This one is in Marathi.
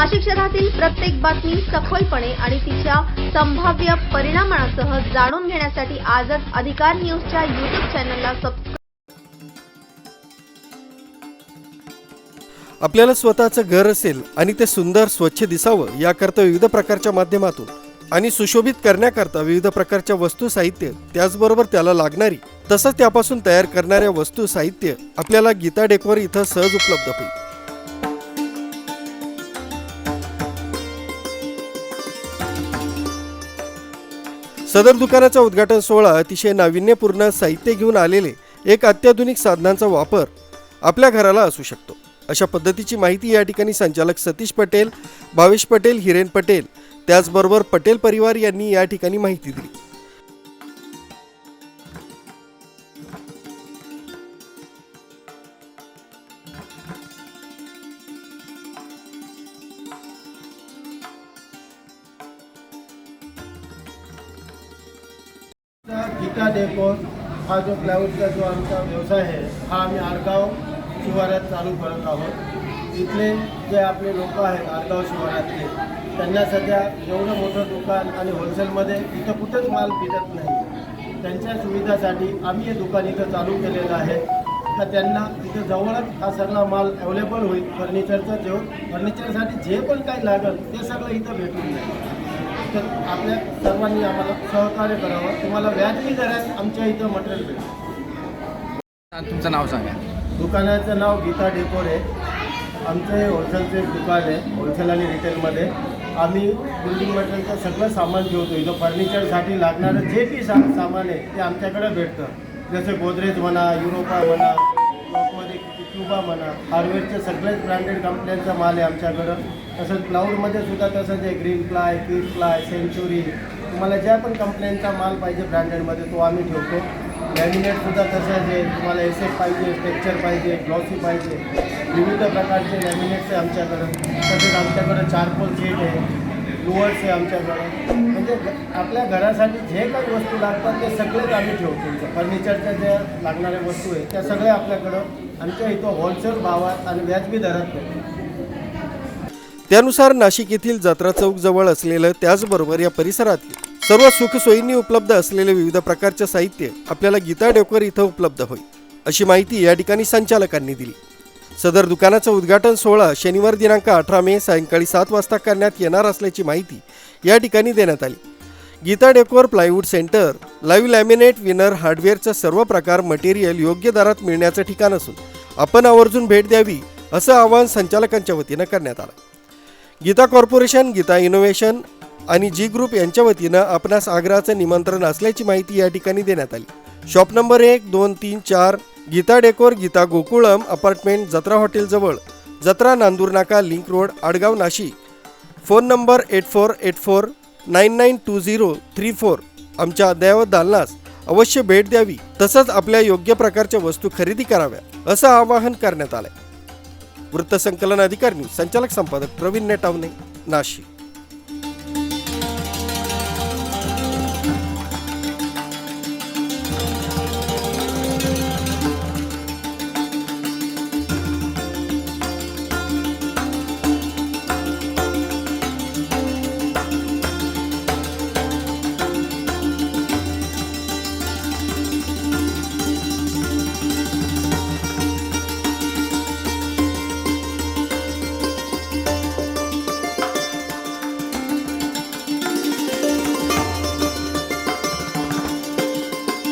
नाशिक शहरातील प्रत्येक बातमी सखोलपणे आणि तिच्या संभाव्य परिणामांसह जाणून घेण्यासाठी आजच अधिकार न्यूजच्या युट्यूब चॅनलला सबस्क्राईब आपल्याला स्वतःचं घर असेल आणि ते सुंदर स्वच्छ दिसावं याकरता विविध प्रकारच्या माध्यमातून आणि सुशोभित करण्याकरता विविध प्रकारच्या वस्तू साहित्य त्याचबरोबर त्याला लागणारी तसंच त्यापासून तयार करणाऱ्या वस्तू साहित्य आपल्याला गीता डेकोर इथं सहज उपलब्ध होईल. सदर दुकानाचा उद्घाटन सोहळा अतिशय नाविन्यपूर्ण साहित्य घेऊन आलेले एक अत्याधुनिक साधनांचा वापर आपल्या घराला असू शकतो. अशा पद्धतीची माहिती या ठिकाणी संचालक सतीश पटेल भावेश पटेल हिरेन पटेल त्याचबरोबर पटेल परिवार यांनी या ठिकाणी माहिती दिली. गीता डेकोर हा जो प्लायवूडचा जो आमचा व्यवसाय आहे हा आम्ही आडगाव शिवारात चालू करत आहोत. इथले जे आपले लोक आहेत आडगाव शिवारातले त्यांना सध्या एवढं मोठं दुकान आणि होलसेलमध्ये इथं कुठंच माल भेटत नाही. त्यांच्या सुविधासाठी आम्ही हे दुकान इथं चालू केलेलं आहे. तर त्यांना इथं जवळच हा सगळा माल अवेलेबल होईल. फर्निचरचं जो फर्निचरसाठी जे पण काही लागेल ते सगळं इथं भेटून जाईल. तर आपल्या सर्वांनी आम्हाला सहकार्य करावं. तुम्हाला व्याजबी दरात आमच्या इथं मटेरियल भेटेल. तुमचं नाव सांगा. दुकानाचं नाव गीता डेकोर आहे. आमचं हे होलसेलचं दुकान आहे होलसेल आणि रिटेलमध्ये आम्ही बिल्डिंग मटेरियलचं सगळं सामान ठेवतो इथं. फर्निचरसाठी लागणारं जे बी सामान आहे ते आमच्याकडे भेटतं. जसे गोदरेज म्हणा युरोपा म्हणा क्युबा म्हणा. हार्वेस्टचे सगळेच ब्रँडेड कंपन्यांचा माल आहे आमच्याकडं. तसंच क्लाऊडमध्ये सुद्धा तसंच आहे. Green Ply Quick Ply Century तुम्हाला ज्या पण कंपन्यांचा माल पाहिजे ब्रँडेडमध्ये तो आम्ही ठेवतो. लॅमिनेटसुद्धा तसंच आहे. तुम्हाला एस एफ पाहिजे टेक्चर पाहिजे ग्लॉसी पाहिजे. विविध प्रकारचे लॅमिनेट्स आहे आमच्याकडं. तसेच आमच्याकडं चारकोल सेट आहे. लुअर्स आहे आमच्याकडे म्हणजे आपल्या घरासाठी जे काही वस्तू लागतात ते सगळेच आम्ही ठेवतो फर्निचरच्या ज्या लागणाऱ्या वस्तू आहेत त्या सगळ्या आपल्याकडं आमच्या इथं होलसेल भावात आणि व्याजबी दरात भेटतात त्यानुसार नाशिक येथील जत्रा चौक जवळ असलेलं त्याचबरोबर या परिसरातील सर्व सुखसोयींनी उपलब्ध असलेले विविध प्रकारचे साहित्य आपल्याला गीता डेकोर इथं उपलब्ध होईल अशी माहिती या ठिकाणी संचालकांनी दिली. सदर दुकानाचं उद्घाटन सोहळा शनिवार दिनांक अठरा मे सायंकाळी सात वाजता करण्यात येणार असल्याची माहिती या ठिकाणी देण्यात आली. Geeta Decor plywood centre live laminate veneer हार्डवेअरचा सर्व प्रकार मटेरियल योग्य दरात मिळण्याचं ठिकाण असून आपण आवर्जून भेट द्यावी असं आवाहन संचालकांच्या वतीनं करण्यात आलं. गीता कॉर्पोरेशन गीता इनोव्हेशन आणि जी ग्रुप यांच्या वतीनं आपणास आग्रहाचं निमंत्रण असल्याची माहिती या ठिकाणी देण्यात आली. शॉप नंबर एक दोन तीन चार Geeta decor Geeta Gokulam apartment Jatra हॉटेलजवळ. Jatra Nandur Naka link road Adgaon Nashik. Phone number eight four eight four nine nine two zero three four. आमच्या अद्ययावत दालनास अवश्य भेट द्यावी. तसंच आपल्या योग्य प्रकारच्या वस्तू खरेदी कराव्या असं आवाहन करण्यात आलंय. वृत्तसंकलन अधिकारी संचालक संपादक प्रवीण नेटावणे नाशिक.